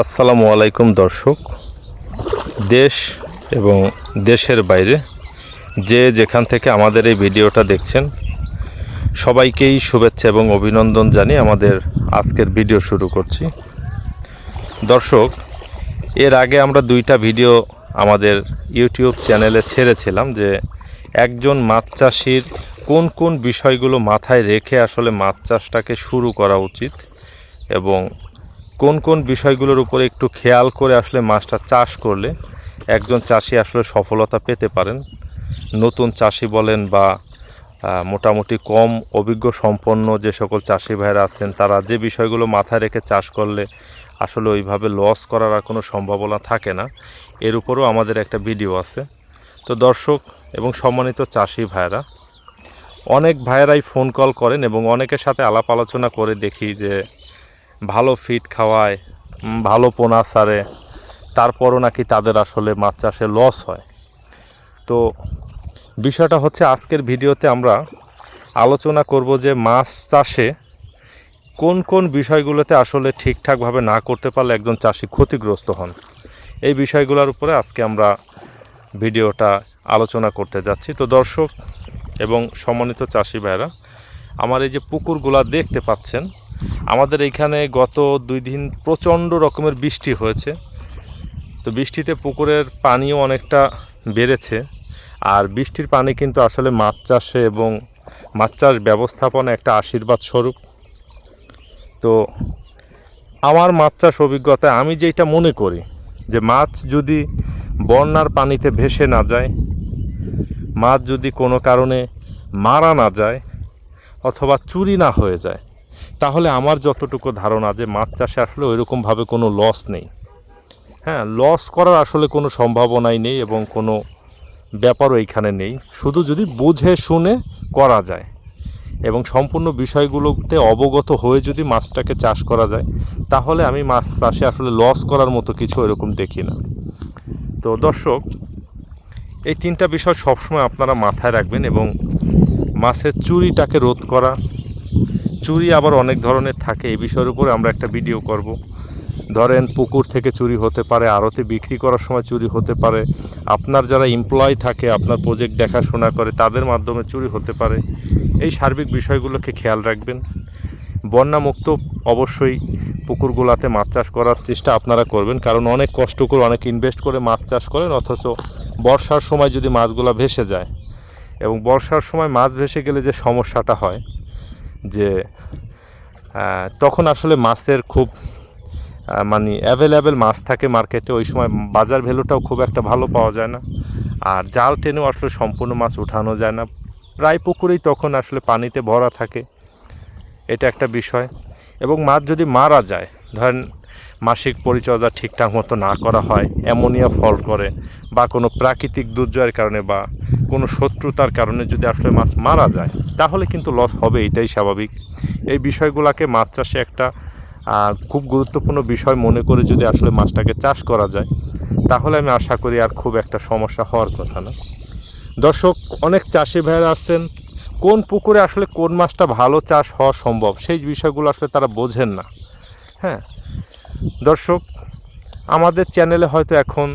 আসসালামু আলাইকুম দর্শক। দেশ এবং দেশের বাইরে যে যেখান থেকে আমাদের এই ভিডিওটা দেখছেন, সবাইকেই শুভেচ্ছা এবং অভিনন্দন জানিয়ে আমাদের আজকের ভিডিও শুরু করছি। দর্শক, এর আগে আমরা দুইটা ভিডিও আমাদের ইউটিউব চ্যানেলে ছেড়েছিলাম যে একজন মাছ চাষির কোন কোন বিষয়গুলো মাথায় রেখে আসলে মাছ চাষটাকে শুরু করা উচিত এবং কোন কোন বিষয়গুলোর উপরে একটু খেয়াল করে আসলে মাছটা চাষ করলে একজন চাষি আসলে সফলতা পেতে পারেন। নতুন চাষি বলেন বা মোটামুটি কম অভিজ্ঞ সম্পন্ন যে সকল চাষি ভাইরা আছেন, তারা যে বিষয়গুলো মাথায় রেখে চাষ করলে আসলে ওইভাবে লস করার আর কোনো সম্ভাবনা থাকে না। এর উপরও আমাদের একটা ভিডিও আছে। তো দর্শক এবং সম্মানিত চাষি ভাইরা অনেক ভাইয়েরাই ফোন কল করেন এবং অনেকের সাথে আলাপ আলোচনা করে দেখি যে ভালো ফিড খাওয়ায় ভালো পোনা সারে, তারপরও নাকি তাদের আসলে মাছ চাষে লস হয়। তো বিষয়টা হচ্ছে আজকের ভিডিওতে আমরা আলোচনা করব যে মাছ চাষে কোন কোন বিষয়গুলোতে আসলে ঠিকঠাকভাবে না করতে পারলে একজন চাষি ক্ষতিগ্রস্ত হন। এই বিষয়গুলোর উপরে আজকে আমরা ভিডিওটা আলোচনা করতে যাচ্ছি। তো দর্শক এবং সম্মানিত চাষি ভাইরা আমার এই যে পুকুরগুলা দেখতে পাচ্ছেন আমাদের এইখানে গত দুই দিন প্রচণ্ড রকমের বৃষ্টি হয়েছে। তো বৃষ্টিতে পুকুরের পানিও অনেকটা বেড়েছে। আর বৃষ্টির পানি কিন্তু আসলে মাছ চাষে এবং মাছ চাষ ব্যবস্থাপনা একটা আশীর্বাদ স্বরূপ। তো আমার মাছ চাষ অভিজ্ঞতায় আমি যেটা মনে করি, যে মাছ যদি বন্যার পানিতে ভেসে না যায়, মাছ যদি কোনো কারণে মারা না যায়, অথবা চুরি না হয়ে যায় তাহলে আমার যতটুকু ধারণা যে মাছ চাষে আসলে ওইরকমভাবে কোনো লস নেই। হ্যাঁ লস করার আসলে কোনো সম্ভাবনাই নেই এবং কোনো ব্যাপারও এইখানে নেই। শুধু যদি বুঝে শুনে করা যায় এবং সম্পূর্ণ বিষয়গুলোতে অবগত হয়ে যদি মাছটাকে চাষ করা যায়, তাহলে আমি মাছ চাষে আসলে লস করার মতো কিছু এরকম দেখি না। তো দর্শক, এই তিনটা বিষয় সবসময় আপনারা মাথায় রাখবেন এবং মাছের চুরিটাকে রোধ করা চুরি আবার অনেক ধরনের থাকে, এই বিষয়ের উপরে আমরা একটা ভিডিও করব। ধরেন, পুকুর থেকে চুরি হতে পারে, আড়তে বিক্রি করার সময় চুরি হতে পারে। আপনার যারা এমপ্লয় থাকে, আপনার প্রজেক্ট দেখাশোনা করে, তাদের মাধ্যমে চুরি হতে পারে। এই সার্বিক বিষয়গুলোকে খেয়াল রাখবেন। বন্যামুক্ত অবশ্যই পুকুরগুলাতে মাছ চাষ করার চেষ্টা আপনারা করবেন, কারণ অনেক কষ্ট করে অনেক ইনভেস্ট করে মাছ চাষ করেন, অথচ বর্ষার সময় যদি মাছগুলো ভেসে যায়, এবং বর্ষার সময় মাছ ভেসে গেলে যে সমস্যাটা হয় যে তখন আসলে মাছের খুব মানে অ্যাভেলেবেল মাছ থাকে মার্কেটে ওই সময় বাজার ভ্যালুটাও খুব একটা ভালো পাওয়া যায় না। আর জাল টেনেও আসলে সম্পূর্ণ মাছ উঠানো যায় না। প্রায় পুকুরেই তখন আসলে পানিতে ভরা থাকে। এটা একটা বিষয়। এবং মাছ যদি মারা যায়, ধরেন মাসিক পরিচর্যা ঠিকঠাক মতো না করা হয়, অ্যামোনিয়া ফল করে বা কোনো প্রাকৃতিক দুর্যোগের কারণে বা কোনো শত্রুতার কারণে যদি আসলে মাছ মারা যায়, তাহলে কিন্তু লস হবে, এটাই স্বাভাবিক। এই বিষয়গুলোকে মাছ চাষে একটা খুব গুরুত্বপূর্ণ বিষয় মনে করে যদি আসলে মাছটাকে চাষ করা যায়, তাহলে আমি আশা করি আর খুব একটা সমস্যা হওয়ার কথা না। দর্শক, অনেক চাষি ভাইয়েরা আছেন, কোন পুকুরে আসলে কোন মাছটা ভালো চাষ হওয়া সম্ভব, সেই বিষয়গুলো আসলে তারা বোঝেন না। হ্যাঁ দর্শক, আমাদের চ্যানেলে হয়তো এখন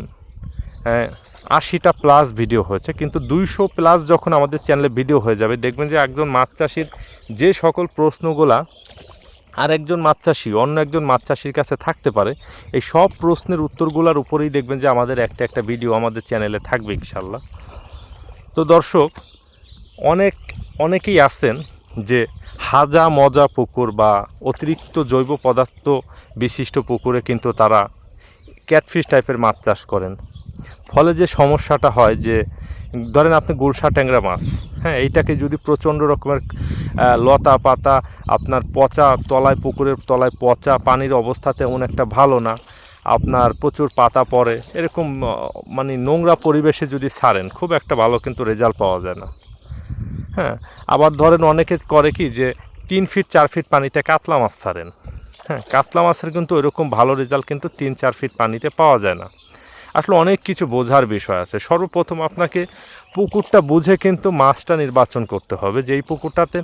আশিটা প্লাস ভিডিও হয়েছে, কিন্তু দুইশো প্লাস যখন আমাদের চ্যানেলে ভিডিও হয়ে যাবে, দেখবেন যে একজন মাছ চাষির যে সকল প্রশ্নগুলা আর একজন মাছ চাষি, অন্য একজন মাছ চাষির কাছে থাকতে পারে, এই সব প্রশ্নের উত্তরগুলোর উপরেই দেখবেন যে আমাদের একটা একটা ভিডিও আমাদের চ্যানেলে থাকবে ইনশাল্লাহ তো দর্শক, অনেক, অনেকেই আছেন যে হাজা মজা পুকুর বা অতিরিক্ত জৈব পদার্থ বিশিষ্ট পুকুরে কিন্তু তারা ক্যাটফিশ টাইপের মাছ চাষ করেন। ফলে যে সমস্যাটা হয় যে, ধরেন আপনি গুলশা ট্যাংরা মাছ হ্যাঁ এইটাকে যদি প্রচণ্ড রকমের লতা পাতা, আপনার পচা তলায়, পুকুরের তলায় পচা পানির অবস্থা তেমন একটা ভালো না, আপনার প্রচুর পাতা পড়ে, এরকম মানে নোংরা পরিবেশে যদি ছাড়েন, খুব একটা ভালো কিন্তু রেজাল্ট পাওয়া যায় না। হ্যাঁ আবার ধরেন অনেকে করে কি যে, তিন ফিট, চার ফিট পানিতে কাতলা মাছ ছাড়েন। হ্যাঁ কাতলা মাছের কিন্তু ওইরকম ভালো রেজাল্ট কিন্তু তিন, চার ফিট পানিতে পাওয়া যায় না। আসলে অনেক কিছু বোঝার বিষয় আছে। সর্বপ্রথম আপনাকে পুকুরটা বুঝে কিন্তু মাছটা নির্বাচন করতে হবে। যেই পুকুরটাতে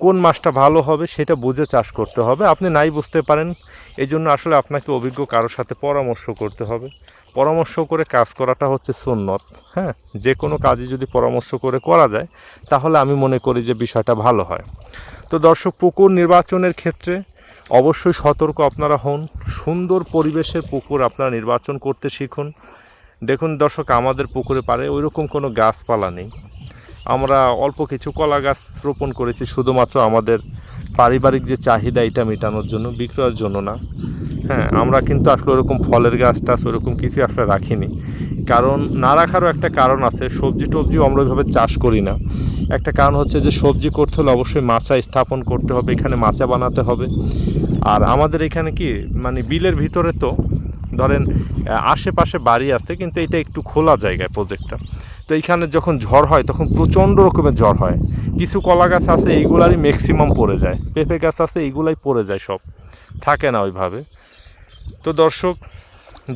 কোন মাছটা ভালো হবে সেটা বুঝে চাষ করতে হবে। আপনি নাই বুঝতে পারেন। এই জন্য আসলে আপনাকে অভিজ্ঞ কারোর সাথে পরামর্শ করতে হবে। পরামর্শ করে কাজ করাটা হচ্ছে সুন্নত হ্যাঁ? যে কোনো কাজই যদি পরামর্শ করে করা যায়, তাহলে আমি মনে করি যে বিষয়টা ভালো হয়। তো দর্শক, পুকুর নির্বাচনের ক্ষেত্রে অবশ্যই সতর্ক আপনারা হন, সুন্দর পরিবেশের পুকুর আপনারা নির্বাচন করতে শিখুন। দেখুন দর্শক, আমাদের পুকুরে পারে ওই রকম কোনো গাছপালা নেই। আমরা অল্প কিছু কলা গাছ রোপণ করেছি, শুধুমাত্র আমাদের পারিবারিক যে চাহিদা এটা মেটানোর জন্য, বিক্রয়ের জন্য না। হ্যাঁ আমরা কিন্তু আসলে ওরকম ফলের গাছ টাছ ওরকম কিছু আসলে রাখিনি। কারণ না রাখারও একটা কারণ আছে, সবজি টবজিও আমরা ওইভাবে চাষ করি না। একটা কারণ হচ্ছে যে সবজি করতে হলে অবশ্যই মাচা স্থাপন করতে হবে, এখানে মাচা বানাতে হবে। আর আমাদের এখানে কি মানে বিলের ভিতরে তো ধরেন আশেপাশে বাড়ি আছে, কিন্তু এটা একটু খোলা জায়গায় প্রজেক্টটা তো এইখানে যখন ঝড় হয়, তখন প্রচণ্ড রকমের ঝড় হয়। কিছু কলা গাছ আছে, এইগুলারই ম্যাক্সিমাম পড়ে যায়। পেঁপে গাছ আছে, এইগুলাই পড়ে যায় সব। থাকে না ওইভাবে। তো দর্শক,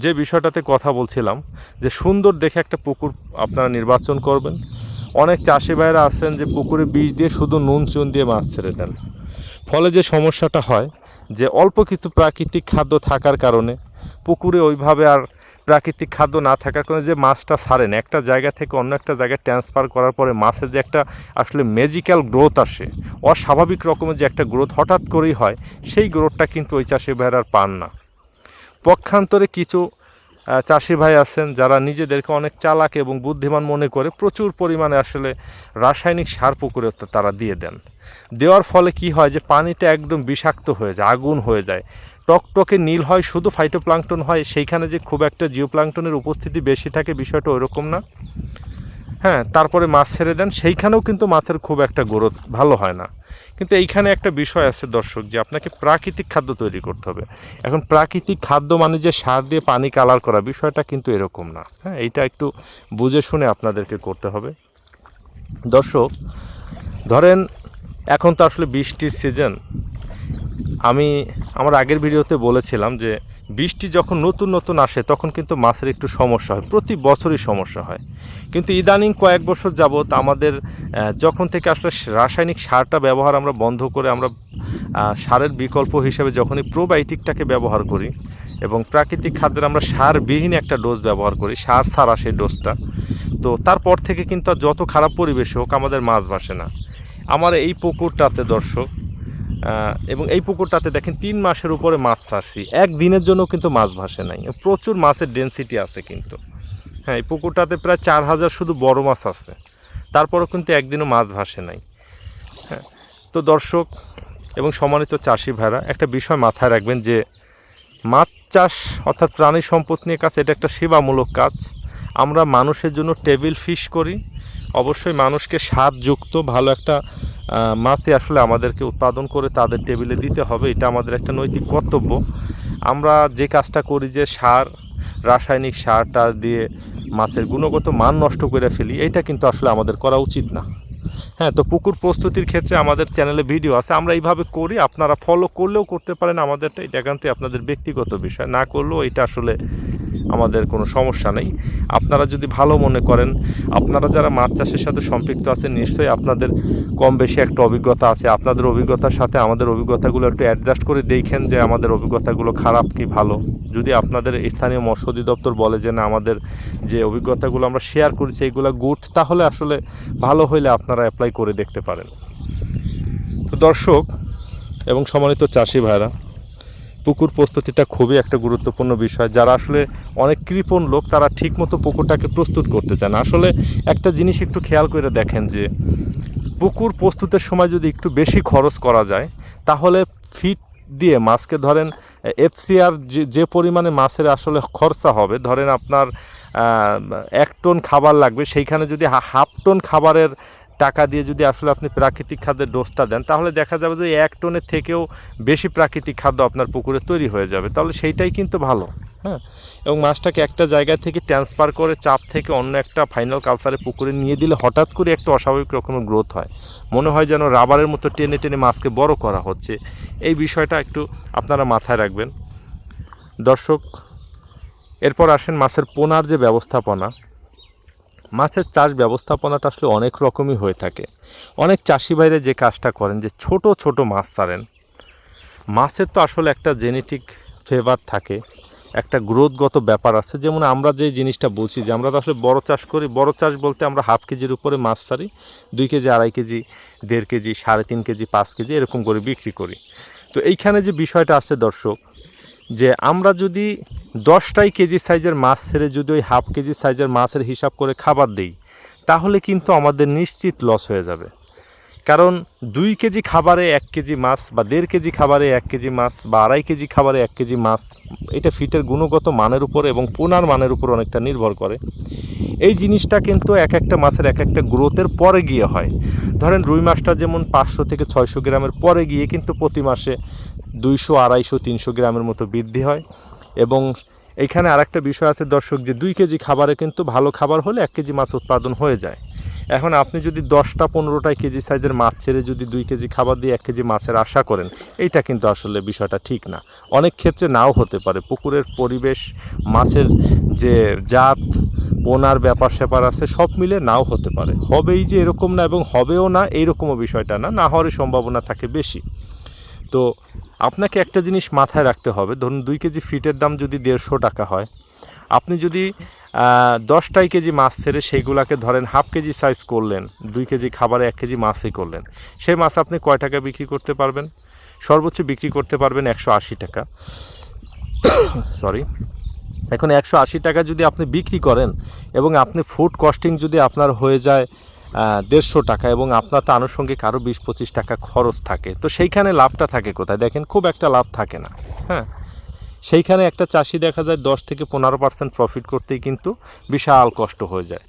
যে বিষয়টাতে কথা বলছিলাম, যে সুন্দর দেখে একটা পুকুর আপনারা নির্বাচন করবেন। অনেক চাষি ভাইরা আছেন যে পুকুরে বীজ দিয়ে শুধু নুন, চুন দিয়ে মাছ ছেড়ে দেন। ফলে যে সমস্যাটা হয়, যে অল্প কিছু প্রাকৃতিক খাদ্য থাকার কারণে পুকুরে ওইভাবে আর প্রাকৃতিক খাদ্য না থাকার কারণে যে মাছটা ছাড়েন একটা জায়গা থেকে অন্য একটা জায়গায় ট্রান্সফার করার পরে মাছের যে একটা আসলে ম্যাজিক্যাল গ্রোথ আসে, অস্বাভাবিক রকমের যে একটা গ্রোথ হঠাৎ করেই হয়, সেই গ্রোথটা কিন্তু ওই চাষি ভাইয়ের আর পান না। পক্ষান্তরে কিছু চাষি ভাই আছেন যারা নিজেদেরকে অনেক চালাক এবং বুদ্ধিমান মনে করে প্রচুর পরিমাণে আসলে রাসায়নিক সার পুকুরে তারা দিয়ে দেন। দেওয়ার ফলে কি হয় যে পানিটা একদম বিষাক্ত হয়ে যায়, আগুন হয়ে যায়। টকটকে নীল হয়, শুধু ফাইটোপ্লাঙ্কটন হয়, সেইখানে যে খুব একটা জিওপ্লাঙ্কটনের উপস্থিতি বেশি থাকে বিষয়টা ওইরকম না। হ্যাঁ তারপরে মাছ ছেড়ে দেন, সেইখানেও কিন্তু মাছের খুব একটা গ্রোথ ভালো হয় না। কিন্তু এইখানে একটা বিষয় আছে দর্শক, যে আপনাকে প্রাকৃতিক খাদ্য তৈরি করতে হবে। এখন প্রাকৃতিক খাদ্য মানে যে সার দিয়ে পানি কালার করা, বিষয়টা কিন্তু এরকম না। হ্যাঁ এইটা একটু বুঝে শুনে আপনাদেরকে করতে হবে। দর্শক, ধরেন এখন তো আসলে বৃষ্টির সিজন আমি আমার আগের ভিডিওতে বলেছিলাম যে বৃষ্টি যখন নতুন নতুন আসে, তখন কিন্তু মাছের একটু সমস্যা হয়। প্রতি বছরই সমস্যা হয়। কিন্তু ইদানিং কয়েক বছর যাবৎ আমাদের যখন থেকে আসলে রাসায়নিক সারটা ব্যবহার আমরা বন্ধ করে আমরা সারের বিকল্প হিসেবে যখনই প্রোবায়োটিকটাকে ব্যবহার করি এবং প্রাকৃতিক খাদ্যের আমরা সারবিহীন একটা ডোজ ব্যবহার করি, সার ছাড়া সেই ডোজটা তো তারপর থেকে কিন্তু যত খারাপ পরিবেশ হোক আমাদের মাছ ভাসে না। আমার এই পুকুরটাতে দর্শক এবং এই পুকুরটাতে দেখেন তিন মাসের উপরে মাছ ছাড়ছি। একদিনের জন্য কিন্তু মাছ ভাসে নাই। প্রচুর মাছের ডেনসিটি আছে কিন্তু। হ্যাঁ এই পুকুরটাতে প্রায় চার হাজার শুধু বড় মাছ আছে। তারপরেও কিন্তু একদিনও মাছ ভাসে নাই। হ্যাঁ তো দর্শক এবং সম্মানিত চাষি ভাইরা, একটা বিষয় মাথায় রাখবেন যে মাছ চাষ অর্থাৎ প্রাণী সম্পদ নিয়ে কাজ, এটা একটা সেবামূলক কাজ। আমরা মানুষের জন্য টেবিল ফিশ করি। অবশ্যই মানুষকে স্বাদযুক্ত, ভালো একটা মাছই আসলে আমাদেরকে উৎপাদন করে তাদের টেবিলে দিতে হবে। এটা আমাদের একটা নৈতিক কর্তব্য। আমরা যে কাজটা করি যে সার, রাসায়নিক সারটা দিয়ে মাছের গুণগত মান নষ্ট করে ফেলি এটা কিন্তু আসলে আমাদের করা উচিত না। হ্যাঁ তো পুকুর প্রস্তুতির ক্ষেত্রে আমাদের চ্যানেলে ভিডিও আছে। আমরা এইভাবে করি, আপনারা ফলো করলেও করতে পারেন। আমাদেরটা এটা একান্তই আপনাদের ব্যক্তিগত বিষয়। না করলেও এটা আসলে আমাদের কোনো সমস্যা নেই। আপনারা যদি ভালো মনে করেন, আপনারা যারা মাছ চাষের সাথে সম্পৃক্ত আছেন, নিশ্চয়ই আপনাদের কম বেশি একটা অভিজ্ঞতা আছে। আপনাদের অভিজ্ঞতার সাথে আমাদের অভিজ্ঞতাগুলো একটু অ্যাডজাস্ট করে দেখেন যে আমাদের অভিজ্ঞতাগুলো খারাপ কি ভালো। যদি আপনাদের স্থানীয় মৎস্য অধিদপ্তর বলে যে, না, আমাদের যে অভিজ্ঞতাগুলো আমরা শেয়ার করেছি এইগুলো গুড তাহলে আসলে ভালো হইলে আপনারা অ্যাপ্লাই করে দেখতে পারেন। তো দর্শক এবং সম্মানিত চাষি ভাইরা, পুকুর প্রস্তুতিটা খুবই একটা গুরুত্বপূর্ণ বিষয়। যারা আসলে অনেক কৃপণ লোক, তারা ঠিকমতো পুকুরটাকে প্রস্তুত করতে চান। আসলে একটা জিনিস একটু খেয়াল করে দেখেন যে, পুকুর প্রস্তুতের সময় যদি একটু বেশি খরচ করা যায়, তাহলে ফিট দিয়ে মাছকে ধরেন এফসিআর যে যে পরিমাণে মাছের আসলে খরচা হবে, ধরেন আপনার এক টন খাবার লাগবে, সেইখানে যদি হাফ টন খাবারের টাকা দিয়ে যদি আসলে আপনি প্রাকৃতিক খাদ্যের ডোজটা দেন, তাহলে দেখা যাবে যে এক টনের থেকেও বেশি প্রাকৃতিক খাদ্য আপনার পুকুরে তৈরি হয়ে যাবে। তাহলে সেইটাই কিন্তু ভালো হ্যাঁ? এবং মাছটাকে একটা জায়গা থেকে ট্রান্সফার করে চাপ থেকে অন্য একটা ফাইনাল কালচারে পুকুরে নিয়ে দিলে হঠাৎ করে একটা অস্বাভাবিক রকমের গ্রোথ হয়। মনে হয় যেন রাবারের মতো টেনে টেনে মাছকে বড় করা হচ্ছে। এই বিষয়টা একটু আপনারা মাথায় রাখবেন। দর্শক, এরপর আসেন মাছের পোনার যে ব্যবস্থাপনা। মাছের চাষ ব্যবস্থাপনাটা আসলে অনেক রকমই হয়ে থাকে। অনেক চাষি বাইরে যে কাজটা করেন, যে ছোট ছোট মাছ ছাড়েন, মাছের তো আসলে একটা জেনেটিক ফেভার থাকে, একটা গ্রোথগত ব্যাপার আছে। যেমন আমরা যে জিনিসটা বুঝি যে আমরা তো আসলে বড় চাষ করি, বড় চাষ বলতে আমরা হাফ কেজির উপরে মাছ ছাড়ি, দুই কেজি, আড়াই কেজি, দেড় কেজি, সাড়ে তিন কেজি, পাঁচ কেজি, এরকম করে বিক্রি করি। তো এইখানে যে বিষয়টা আছে দর্শক যে আমরা যদি দশটাই কেজি সাইজের মাছ ছেড়ে যদি ওই হাফ কেজি সাইজের মাছের হিসাব করে খাবার দিই, তাহলে কিন্তু আমাদের নিশ্চিত লস হয়ে যাবে। কারণ দুই কেজি খাবারে এক কেজি মাছ বা দেড় কেজি খাবারে এক কেজি মাছ বা আড়াই কেজি খাবারে এক কেজি মাছ, এটা ফিটের গুণগত মানের উপর এবং পোনার মানের উপর অনেকটা নির্ভর করে। এই জিনিসটা কিন্তু এক একটা মাছের এক একটা গ্রোথের পরে গিয়ে হয়। ধরেন রুই মাছটা যেমন পাঁচশো থেকে ছয়শো গ্রামের পরে গিয়ে কিন্তু প্রতি মাসে দুইশো, আড়াইশো, তিনশো গ্রামের মতো বৃদ্ধি হয়। এবং এইখানে আরেকটা বিষয় আছে দর্শক, যে দুই কেজি খাবারে কিন্তু ভালো খাবার হলে এক কেজি মাছ উৎপাদন হয়ে যায়। এখন আপনি যদি দশটা, পনেরোটা কেজি সাইজের মাছ ছেড়ে যদি দুই কেজি খাবার দিয়ে এক কেজি মাছের আশা করেন, এইটা কিন্তু আসলে বিষয়টা ঠিক না। অনেক ক্ষেত্রে নাও হতে পারে। পুকুরের পরিবেশ, মাছের যে জাত, পোনার ব্যাপার স্যাপার আছে, সব মিলে নাও হতে পারে। হবেই যে এরকম না এবং হবেও না, এইরকমও বিষয়টা না। না হওয়ারই সম্ভাবনা থাকে বেশি। তো আপনাকে একটা জিনিস মাথায় রাখতে হবে। ধরুন দুই কেজি ফিটের দাম যদি দেড়শো টাকা হয়, আপনি যদি দশটাই কেজি মাছ ছেড়ে সেইগুলাকে ধরেন হাফ কেজি সাইজ করলেন, দুই কেজি খাবারে এক কেজি মাছই করলেন, সেই মাছ আপনি কয় টাকা বিক্রি করতে পারবেন? সর্বোচ্চ বিক্রি করতে পারবেন একশো আশি টাকা। সরি এখন একশো আশি টাকা যদি আপনি বিক্রি করেন এবং আপনি ফুড কস্টিং যদি আপনার হয়ে যায় দেড়শো টাকা এবং আপনার তো আনুষঙ্গিক আরও বিশ পঁচিশ টাকা খরচ থাকে। তো সেইখানে লাভটা থাকে কোথায়? দেখেন, খুব একটা লাভ থাকে না। হ্যাঁ? সেইখানে একটা চাষি দেখা যায় দশ থেকে পনেরো পার্সেন্ট প্রফিট করতেই কিন্তু বিশাল কষ্ট হয়ে যায়।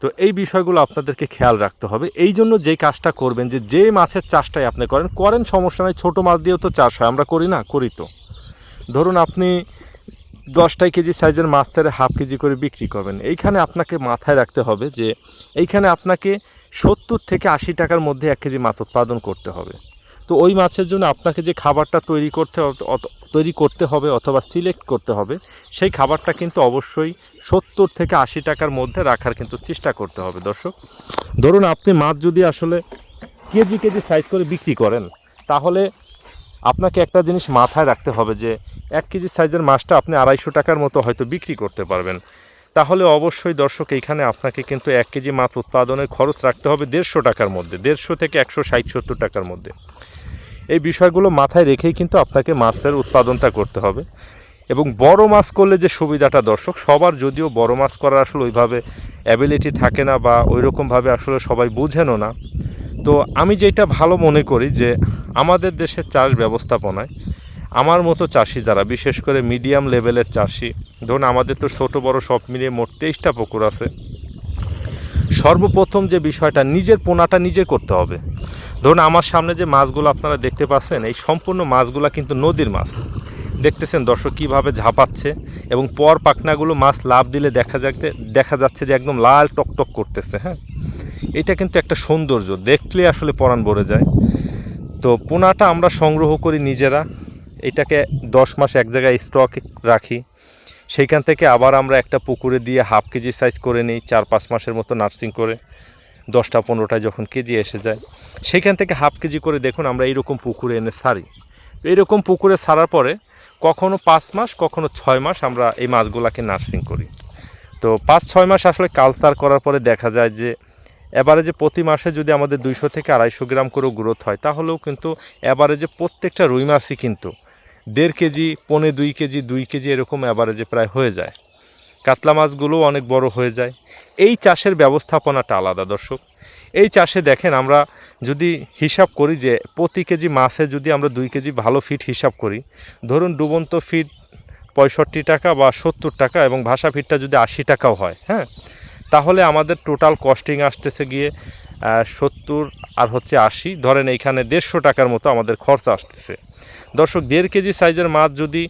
তো এই বিষয়গুলো আপনাদেরকে খেয়াল রাখতে হবে। এই জন্য যেই কাজটা করবেন, যে যে মাছের চাষটাই আপনি করেন করেন সমস্যা নাই, ছোটো মাছ দিয়েও তো চাষ হয়, আমরা করি না, করি তো। ধরুন আপনি দশটাই কেজি সাইজের মাছ ছেড়ে হাফ কেজি করে বিক্রি করবেন। এইখানে আপনাকে মাথায় রাখতে হবে যে, এইখানে আপনাকে সত্তর থেকে আশি টাকার মধ্যে এক কেজি মাছ উৎপাদন করতে হবে। তো ওই মাছের জন্য আপনাকে যে খাবারটা তৈরি করতে তৈরি করতে হবে অথবা সিলেক্ট করতে হবে, সেই খাবারটা কিন্তু অবশ্যই সত্তর থেকে আশি টাকার মধ্যে রাখার কিন্তু চেষ্টা করতে হবে। দর্শক, ধরুন আপনি মাছ যদি আসলে কেজি কেজি সাইজ করে বিক্রি করেন, তাহলে আপনাকে একটা জিনিস মাথায় রাখতে হবে যে এক কেজি সাইজের মাছটা আপনি আড়াইশো টাকার মতো হয়তো বিক্রি করতে পারবেন। তাহলে অবশ্যই দর্শক, এইখানে আপনাকে কিন্তু এক কেজি মাছ উৎপাদনের খরচ রাখতে হবে দেড়শো টাকার মধ্যে, দেড়শো থেকে একশো ষাট সত্তর টাকার মধ্যে। এই বিষয়গুলো মাথায় রেখেই কিন্তু আপনাকে মাছের উৎপাদনটা করতে হবে। এবং বড় মাছ করলে যে সুবিধাটা দর্শক, সবার যদিও বড় মাছ করার আসলে ওইভাবে অ্যাবিলিটি থাকে না বা ওই রকমভাবে আসলে সবাই বুঝেনও না। তো আমি যেটা ভালো মনে করি যে, আমাদের দেশের চাষ ব্যবস্থাপনায় আমার মতো চাষি যারা, বিশেষ করে মিডিয়াম লেভেলের চাষি, ধরুন আমাদের তো ছোট বড় সব মিলিয়ে মোট তেইশটা পুকুর আছে। সর্বপ্রথম যে বিষয়টা, নিজের পোনাটা নিজে করতে হবে। ধরুন আমার সামনে যে মাছগুলো আপনারা দেখতে পাচ্ছেন, এই সম্পূর্ণ মাছগুলো কিন্তু নদীর মাছ। দেখতেছেন দর্শক কীভাবে ঝাঁপাচ্ছে এবং পর পাখনাগুলো মাছ লাভ দিলে দেখা যাচ্ছে দেখা যাচ্ছে যে একদম লাল টকটক করতেছে হ্যাঁ? এটা কিন্তু একটা সৌন্দর্য, দেখলে আসলে পরাণ ভরে যায়। তো পোনাটা আমরা সংগ্রহ করি নিজেরা এটাকে দশ মাস এক জায়গায় স্টক রাখি। সেইখান থেকে আবার আমরা একটা পুকুরে দিয়ে হাফ কেজি সাইজ করে নিই, চার পাঁচ মাসের মতো নার্সিং করে, দশটা পনেরোটায় যখন কেজি এসে যায়। সেইখান থেকে হাফ কেজি করে দেখুন আমরা এইরকম পুকুরে এনে সারি। এইরকম পুকুরে সারার পরে কখনো পাঁচ মাস, কখনো ছয় মাস আমরা এই মাছগুলোকে নার্সিং করি। তো পাঁচ, ছয় মাস আসলে কালচার করার পরে দেখা যায় যে এবারে যে প্রতি মাসে যদি আমাদের দুইশো থেকে আড়াইশো গ্রাম করেও গ্রোথ হয়, তাহলেও কিন্তু অ্যাভারেজে প্রত্যেকটা রুই মাছই কিন্তু দেড় কেজি, পনে দুই কেজি দুই কেজি এরকম অ্যাভারেজে প্রায় হয়ে যায়। কাতলা মাছগুলোও অনেক বড় হয়ে যায়। এই চাষের ব্যবস্থাপনাটা আলাদা, দর্শক। এই চাষে দেখেন আমরা যদি হিসাব করি যে প্রতি কেজি মাছে যদি আমরা দুই কেজি ভালো ফিট হিসাব করি, ধরুন ডুবন্ত ফিট পঁয়ষট্টি টাকা বা সত্তর টাকা এবং ভাষা ফিটটা যদি আশি টাকাও হয় হ্যাঁ? তাহলে আমাদের টোটাল কস্টিং আসতেছে গিয়ে সত্তর আর হচ্ছে আশি। ধরেন এইখানে দেড়শো টাকার মতো আমাদের খরচ আসতেছে। দর্শক, দেড় কেজি সাইজের মাছ যদি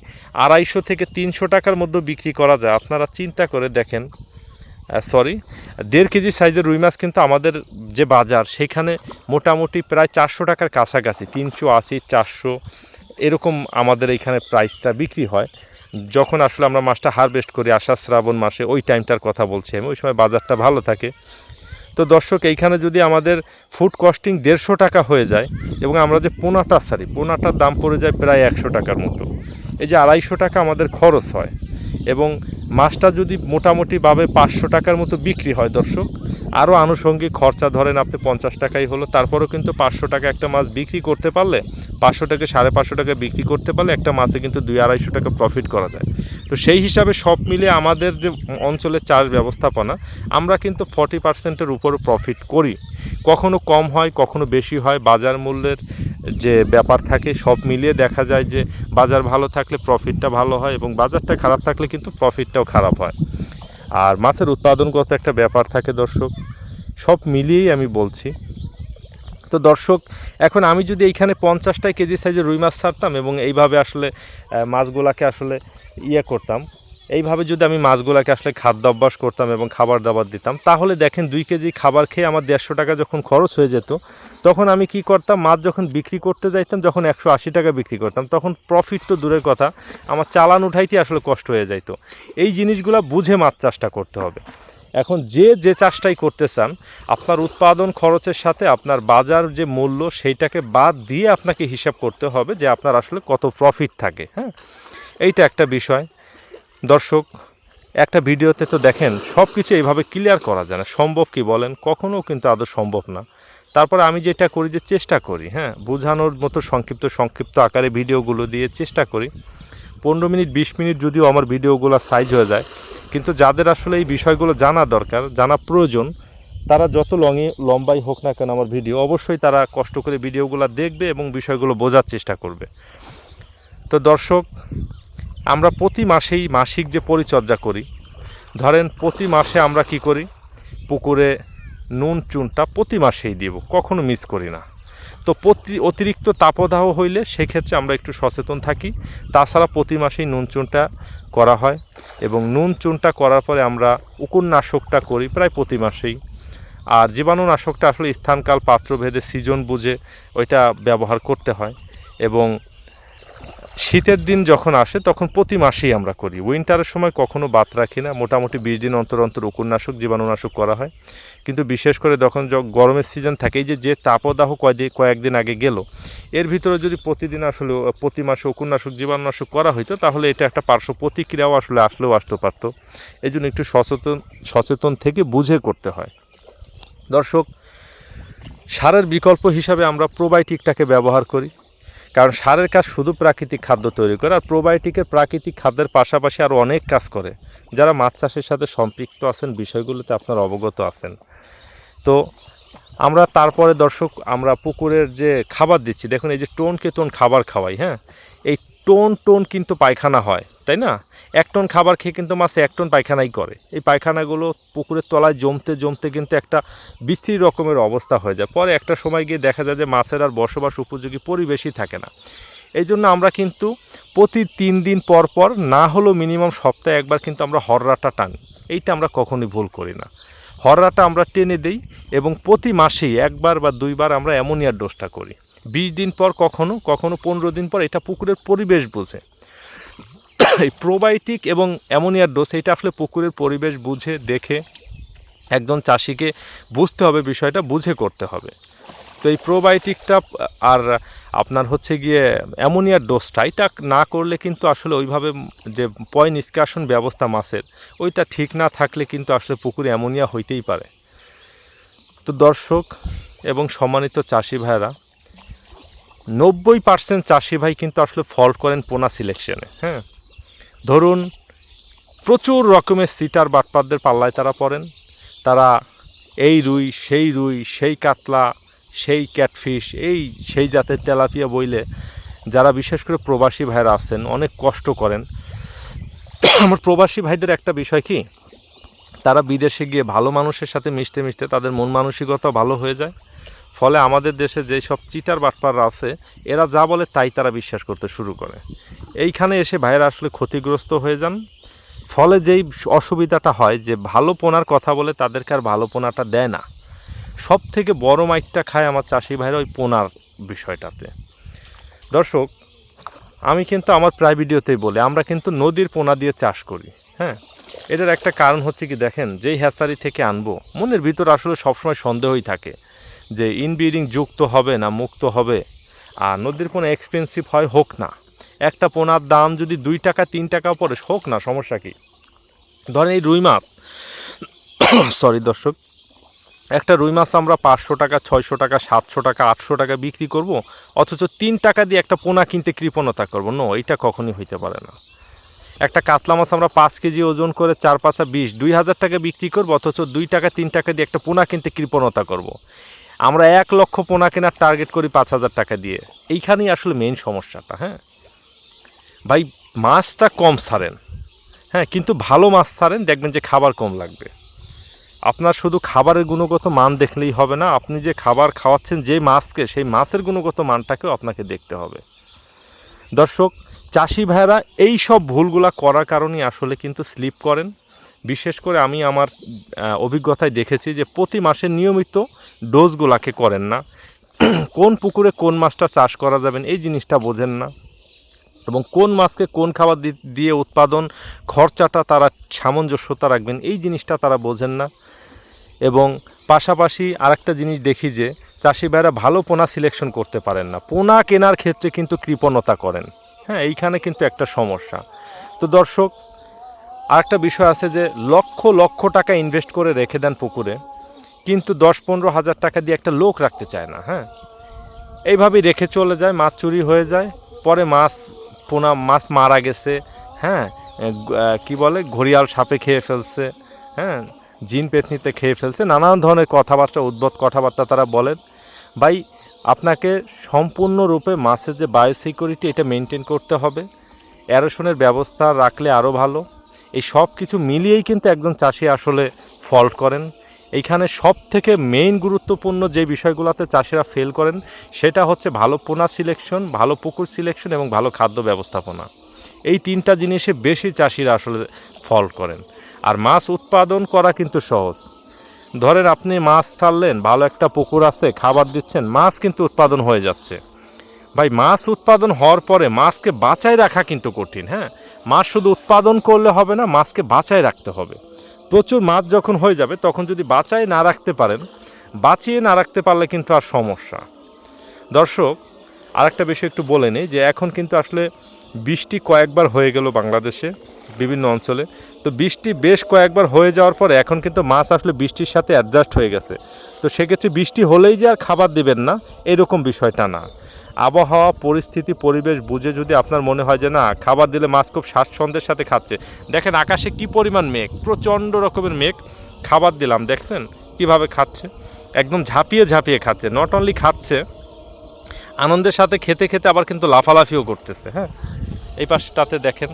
আড়াইশো থেকে তিনশো টাকার মধ্যে বিক্রি করা যায়, আপনারা চিন্তা করে দেখেন সরি দেড় কেজি সাইজের রুই মাছ কিন্তু আমাদের যে বাজার, সেখানে মোটামুটি প্রায় চারশো টাকার কাছাকাছি, তিনশো আশি, চারশো, এরকম আমাদের এইখানে প্রাইসটা বিক্রি হয়। যখন আসলে আমরা মাছটা হারভেস্ট করি, আষাঢ় শ্রাবণ মাসে, ওই টাইমটার কথা বলছি আমি, ওই সময় বাজারটা ভালো থাকে। তো দর্শক, এইখানে যদি আমাদের ফুড কস্টিং দেড়শো টাকা হয়ে যায় এবং আমরা যে পোনাটা সারি পোনাটার দাম পড়ে যায় প্রায় একশো টাকার মতো। এই যে আড়াইশো টাকা আমাদের খরচ হয়। এবং মাছটা যদি মোটামুটিভাবে পাঁচশো টাকার মতো বিক্রি হয় দর্শক, আরও আনুষঙ্গিক খরচা ধরেন আপনি পঞ্চাশ টাকাই হলো, তারপরেও কিন্তু পাঁচশো টাকা একটা মাছ বিক্রি করতে পারলে, পাঁচশো টাকা, সাড়ে পাঁচশো টাকা বিক্রি করতে পারলে একটা মাছে কিন্তু দুই আড়াইশো টাকা প্রফিট করা যায়। তো সেই হিসাবে সব মিলে আমাদের যে অঞ্চলের চাষ ব্যবস্থাপনা, আমরা কিন্তু ফর্টি পার্সেন্টের উপর প্রফিট করি। কখনো কম হয়, কখনো বেশি হয়। বাজার মূল্যের যে ব্যাপার থাকে, সব মিলিয়ে দেখা যায় যে বাজার ভালো থাকলে প্রফিটটা ভালো হয় এবং বাজারটা খারাপ থাকলে কিন্তু প্রফিটটাও খারাপ হয়। আর মাছের উৎপাদনগত একটা ব্যাপার থাকে দর্শক, সব মিলিয়েই আমি বলছি। তো দর্শক, এখন আমি যদি এইখানে পঞ্চাশটাই কেজি সাইজের রুই মাছ ছাড়তাম এবং এইভাবে আসলে মাছগুলাকে আসলে ইয়ে করতাম এইভাবে যদি আমি মাছগুলাকে আসলে খাদ্য অভ্যাস করতাম এবং খাবার দাবার দিতাম, তাহলে দেখেন দুই কেজি খাবার খেয়ে আমার দেড়শো টাকা যখন খরচ হয়ে যেত, তখন আমি কি করতাম, মাছ যখন বিক্রি করতে যাইতাম, যখন একশো আশি টাকা বিক্রি করতাম, তখন প্রফিট তো দূরের কথা, আমার চালান উঠাইতে আসলে কষ্ট হয়ে যাইত। এই জিনিসগুলো বুঝে মাছ চাষটা করতে হবে। এখন যে যে চাষটাই করতে চান, আপনার উৎপাদন খরচের সাথে আপনার বাজার যে মূল্য, সেইটাকে বাদ দিয়ে আপনাকে হিসাব করতে হবে যে আপনার আসলে কত প্রফিট থাকে হ্যাঁ? এইটা একটা বিষয়। দর্শক, একটা ভিডিওতে তো দেখেন সব কিছু এইভাবে ক্লিয়ার করা যায় না। সম্ভব কি বলেন? কখনও কিন্তু আদৌ সম্ভব না। তারপরে আমি যেটা করি যে চেষ্টা করি হ্যাঁ? বোঝানোর মতো সংক্ষিপ্ত সংক্ষিপ্ত আকারে ভিডিওগুলো দিয়ে চেষ্টা করি। পনেরো মিনিট, বিশ মিনিট যদিও আমার ভিডিওগুলো সাইজ হয়ে যায়, কিন্তু যাদের আসলে এই বিষয়গুলো জানা দরকার, জানা প্রয়োজন, তারা যত লঙে লম্বাই হোক না কেন আমার ভিডিও, অবশ্যই তারা কষ্ট করে ভিডিওগুলো দেখবে এবং বিষয়গুলো বোঝার চেষ্টা করবে। তো দর্শক আমরা প্রতি মাসেই মাসিক যে পরিচর্যা করি, ধরেন প্রতি মাসে আমরা কি করি? পুকুরে নুন চুনটা প্রতি মাসেই দেব, কখনো মিস করি না। তো প্রতি, অতিরিক্ত তাপদাহ হইলে সেক্ষেত্রে আমরা একটু সচেতন থাকি। তাছাড়া প্রতি মাসেই নুন চুনটা করা হয় এবং নুন চুনটা করার পরে আমরা উকুরনাশকটা করি প্রায় প্রতি মাসেই। আর জীবাণুনাশকটা আসলে স্থানকাল, পাত্রভেদে, সিজন বুঝে ওইটা ব্যবহার করতে হয় এবং শীতের দিন যখন আসে, তখন প্রতি মাসেই আমরা করি। উইন্টারের সময় কখনো বাদ রাখি না। মোটামুটি বিশ দিন অন্তর অন্তর উকুরনাশক জীবাণুনাশক করা হয়। কিন্তু বিশেষ করে যখন গরমের সিজন থাকে যে যে তাপদাহ কয়দিন, কয়েকদিন আগে গেল, এর ভিতরে যদি প্রতিদিন আসলে, প্রতি মাসে উকুরনাশক জীবাণুনাশক করা হইতো, তাহলে এটা একটা পার্শ্ব প্রতিক্রিয়াও আসলে আসলেও আসতে পারতো। এই জন্য একটু সচেতন সচেতন থেকে বুঝে করতে হয়। দর্শক, সারের বিকল্প হিসাবে আমরা প্রোবায়োটিকটাকে ব্যবহার করি। কারণ সারের কাজ শুধু প্রাকৃতিক খাদ্য তৈরি করে, আর প্রোবায়োটিকের প্রাকৃতিক খাদ্যের পাশাপাশি আরও অনেক কাজ করে। যারা মাছ চাষের সাথে সম্পৃক্ত আছেন, বিষয়গুলোতে আপনার অবগত আছেন। তো আমরা তারপরে দর্শক, আমরা পুকুরের যে খাবার দিচ্ছি, দেখুন এই যে টোনকে টোন খাবার খাওয়াই হ্যাঁ? এই টোন টোন কিন্তু পায়খানা হয়। তাই না? এক টন খাবার খেয়ে কিন্তু মাছ এক টন পায়খানাই করে। এই পায়খানাগুলো পুকুরের তলায় জমতে জমতে কিন্তু একটা বিশ্রী রকমের অবস্থা হয়ে যায়। পরে একটা সময় গিয়ে দেখা যায় যে মাছের আর বসবাস উপযোগী পরিবেশই থাকে না। এই জন্য আমরা কিন্তু প্রতি তিন দিন পর পর না হলেও মিনিমাম সপ্তাহে একবার কিন্তু আমরা হররাটা টানি। এইটা আমরা কখনোই ভুল করি না। হররাটা আমরা টেনে দেই এবং প্রতি মাসেই একবার বা দুইবার আমরা অ্যামোনিয়ার ডোজটা করি। বিশ দিন পর কখনো কখনো পনেরো দিন পর এটা পুকুরের পরিবেশ বোঝে। এই প্রোবায়োটিক এবং অ্যামোনিয়ার ডোজ এটা আসলে পুকুরের পরিবেশ বুঝে, দেখে একজন চাষিকে বুঝতে হবে, বিষয়টা বুঝে করতে হবে। তো এই প্রোবায়োটিকটা, আর আপনার হচ্ছে গিয়ে অ্যামোনিয়ার ডোজটা, এটা না করলে কিন্তু আসলে ওইভাবে যে পয় নিষ্কাশন ব্যবস্থা মাছের, ওইটা ঠিক না থাকলে কিন্তু আসলে পুকুরে অ্যামোনিয়া হইতেই পারে। তো দর্শক এবং সম্মানিত চাষি ভাইরা নব্বই পার্সেন্ট চাষি ভাই কিন্তু আসলে ফল্ট করেন পোনা সিলেকশনে হ্যাঁ? ধরুন, প্রচুর রকমের সিটার বাটপারদের পাল্লায় তারা পড়েন। তারা এই রুই, সেই রুই, সেই কাতলা, সেই ক্যাটফিশ, এই সেই জাতের তেলাপিয়া বইলে যারা বিশেষ করে প্রবাসী ভাইরা আছেন, অনেক কষ্ট করেন। আমার প্রবাসী ভাইদের একটা বিষয় কি? তারা বিদেশে গিয়ে ভালো মানুষের সাথে মিশতে মিশতে তাদের মন মানসিকতা ভালো হয়ে যায়। ফলে আমাদের দেশে যেই সব চিটার বাটপাররা আছে, এরা যা বলে তাই তারা বিশ্বাস করতে শুরু করে। এইখানে এসে ভাইরা আসলে ক্ষতিগ্রস্ত হয়ে যান। ফলে যেই অসুবিধাটা হয় যে ভালো পোনার কথা বলে তাদেরকে আর ভালো পোনাটা দেয় না। সব থেকে বড় মাইকটা খায় আমার চাষি ভাইরা ওই পোনার বিষয়টাতে। দর্শক, আমি কিন্তু আমার প্রায় ভিডিওতেই বলি, আমরা কিন্তু নদীর পোনা দিয়ে চাষ করি হ্যাঁ? এটার একটা কারণ হচ্ছে কি দেখেন, যেই হ্যাচারি থেকে আনব, মনের ভিতর আসলে সবসময় সন্দেহই থাকে। যে ইনব্রিডিং যুক্ত হবে না, মুক্ত হবে। আর নদীর পোনা এক্সপেন্সিভ হয়, হোক না। একটা পোনার দাম যদি দুই টাকা, তিন টাকা পরে হোক না, সমস্যা কী? ধরেন এই রুই মাছ। সরি দর্শক। একটা রুই মাছ আমরা পাঁচশো টাকা, ছয়শো টাকা, সাতশো টাকা, আটশো টাকা বিক্রি করব, অথচ তিন টাকা দিয়ে একটা পোনা কিনতে কৃপণতা করব। নো এইটা কখনই হইতে পারে না। একটা কাতলা মাছ আমরা পাঁচ কেজি ওজন করে চার পাঁচা বিশ, দুই হাজার টাকা বিক্রি করব, অথচ দুই টাকা, তিন টাকা দিয়ে একটা পোনা কিনতে কৃপণতা করব। আমরা এক লক্ষ পোনা কেনার টার্গেট করি পাঁচ হাজার টাকা দিয়ে। এইখানেই আসলে মেইন সমস্যাটা হ্যাঁ? ভাই, মাছটা কম ছাড়েন। হ্যাঁ কিন্তু ভালো মাছ ছাড়েন, দেখবেন যে খাবার কম লাগবে। আপনার শুধু খাবারের গুণগত মান দেখলেই হবে না, আপনি যে খাবার খাওয়াচ্ছেন, যে মাছকে, সেই মাছের গুণগত মানটাকেও আপনাকে দেখতে হবে। দর্শক, চাষি ভাইরা এই সব ভুলগুলা করার কারণেই আসলে কিন্তু স্লিপ করেন। বিশেষ করে আমি আমার অভিজ্ঞতায় দেখেছি যে প্রতি মাসে নিয়মিত ডোজগুলাকে করেন না। কোন পুকুরে কোন মাছটা চাষ করা যাবেন এই জিনিসটা বোঝেন না। এবং কোন মাছকে কোন খাবার দিয়ে উৎপাদন খরচাটা তারা সামঞ্জস্যতা রাখবেন, এই জিনিসটা তারা বোঝেন না। এবং পাশাপাশি আরেকটা জিনিস দেখি যে চাষি ভাইরা ভালো পোনা সিলেকশন করতে পারেন না। পোনা কেনার ক্ষেত্রে কিন্তু কৃপণতা করেন। হ্যাঁ এইখানে কিন্তু একটা সমস্যা। তো দর্শক আরেকটা বিষয় আছে যে লক্ষ লক্ষ টাকা ইনভেস্ট করে রেখে দেন পুকুরে, কিন্তু দশ পনেরো হাজার টাকা দিয়ে একটা লোক রাখতে চায় না হ্যাঁ? এইভাবেই রেখে চলে যায়, মাছ চুরি হয়ে যায়, পরে মাছ পোনা, মাছ মারা গেছে হ্যাঁ? কি বলে? ঘড়িয়াল সাপে খেয়ে ফেলছে হ্যাঁ? জিন পেতনিতে খেয়ে ফেলছে, নানান ধরনের কথাবার্তা, উদ্ভট কথাবার্তা তারা বলেন। ভাই, আপনাকে সম্পূর্ণরূপে মাছের যে বায়োসিকিউরিটি এটা মেনটেন করতে হবে। অ্যারোশনের ব্যবস্থা রাখলে আরও ভালো। এই সব কিছু মিলিয়েই কিন্তু একজন চাষি আসলে ফল্ট করেন। এইখানে সব থেকে মেইন গুরুত্বপূর্ণ যে বিষয়গুলোতে চাষিরা ফেল করেন, সেটা হচ্ছে ভালো পোনা সিলেকশন ভালো পুকুর সিলেকশন এবং ভালো খাদ্য ব্যবস্থাপনা। এই তিনটা জিনিসে বেশি চাষিরা আসলে ফল্ট করেন। আর মাছ উৎপাদন করা কিন্তু সহজ। ধরেন আপনি মাছ ছাড়লেন, ভালো একটা পুকুর আছে, খাবার দিচ্ছেন, মাছ কিন্তু উৎপাদন হয়ে যাচ্ছে। ভাই, মাছ উৎপাদন হওয়ার পরে মাছকে বাঁচায় রাখা কিন্তু কঠিন হ্যাঁ? মাছ শুধু উৎপাদন করলে হবে না, মাছকে বাঁচায় রাখতে হবে। প্রচুর মাছ যখন হয়ে যাবে, তখন যদি বাঁচায় না রাখতে পারেন, বাঁচিয়ে না রাখতে পারলে কিন্তু আর সমস্যা। দর্শক, আরেকটা বিষয় একটু বলে নিই যে, এখন কিন্তু আসলে বৃষ্টি কয়েকবার হয়ে গেল বাংলাদেশে, বিভিন্ন অঞ্চলে। তো বৃষ্টি বেশ কয়েকবার হয়ে যাওয়ার পর এখন কিন্তু মাছ আসলে বৃষ্টির সাথে অ্যাডজাস্ট হয়ে গেছে। তো সেক্ষেত্রে বৃষ্টি হলেই যে আর খাবার দিবেন না, এরকম বিষয়টা না। আবহাওয়া, পরিস্থিতি, পরিবেশ বুঝে যদি আপনার মনে হয় যে না, খাবার দিলে মাছ খুব স্বাচ্ছন্দ্যের সাথে খাচ্ছে। দেখেন আকাশে কি পরিমাণ মেঘ, প্রচণ্ড রকমের মেঘ। খাবার দিলাম, দেখছেন? কীভাবে খাচ্ছে? একদম ঝাঁপিয়ে ঝাঁপিয়ে খাচ্ছে। নট অনলি খাচ্ছে, আনন্দের সাথে খেতে খেতে আবার কিন্তু লাফালাফিও করতেছে হ্যাঁ? এই পাশটাতে দেখেন,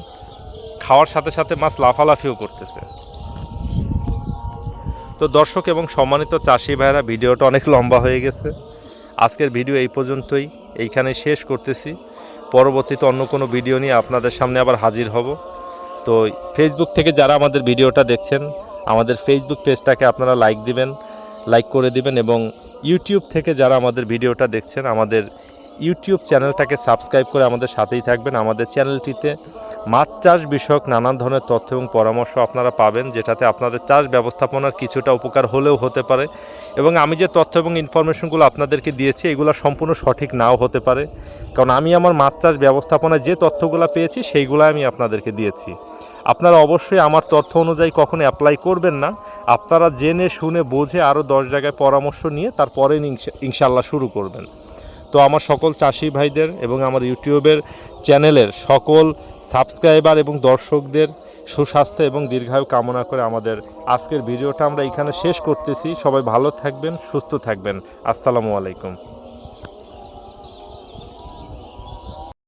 খাওয়ার সাথে সাথে মাছ লাফালাফিও করতেছে। তো দর্শক এবং সম্মানিত চাষি ভাইরা ভিডিওটা অনেক লম্বা হয়ে গেছে। আজকের ভিডিও এই পর্যন্তই। এইখানে শেষ করতেছি। পরবর্তীতে অন্য কোনো ভিডিও নিয়ে আপনাদের সামনে আবার হাজির হব। তো ফেসবুক থেকে যারা আমাদের ভিডিওটা দেখছেন, আমাদের ফেসবুক পেজটাকে আপনারা লাইক দিবেন লাইক করে দিবেন এবং ইউটিউব থেকে যারা আমাদের ভিডিওটা দেখছেন, আমাদের ইউটিউব চ্যানেলটাকে সাবস্ক্রাইব করে আমাদের সাথেই থাকবেন। আমাদের চ্যানেলটিতে মাছ চাষ বিষয়ক নানান ধরনের তথ্য এবং পরামর্শ আপনারা পাবেন, যেটাতে আপনাদের চাষ ব্যবস্থাপনার কিছুটা উপকার হলেও হতে পারে। এবং আমি যে তথ্য এবং ইনফরমেশনগুলো আপনাদেরকে দিয়েছি, এগুলো সম্পূর্ণ সঠিক নাও হতে পারে। কারণ আমি আমার মাছ চাষ ব্যবস্থাপনায় যে তথ্যগুলো পেয়েছি, সেইগুলো আমি আপনাদেরকে দিয়েছি। আপনারা অবশ্যই আমার তথ্য অনুযায়ী কখনো অ্যাপ্লাই করবেন না। আপনারা জেনে, শুনে, বোঝে আরও দশ জায়গায় পরামর্শ নিয়ে তারপরে ইনশাল্লাহ শুরু করবেন। তো আমার সকল চাষি ভাইদের এবং আমার ইউটিউবের চ্যানেলের সকল সাবস্ক্রাইবার এবং দর্শকদের সুস্বাস্থ্য এবং দীর্ঘায়ু কামনা করে আমাদের আজকের ভিডিওটা আমরা এখানে শেষ করতেছি। সবাই ভালো থাকবেন, সুস্থ থাকবেন। আসসালামু আলাইকুম।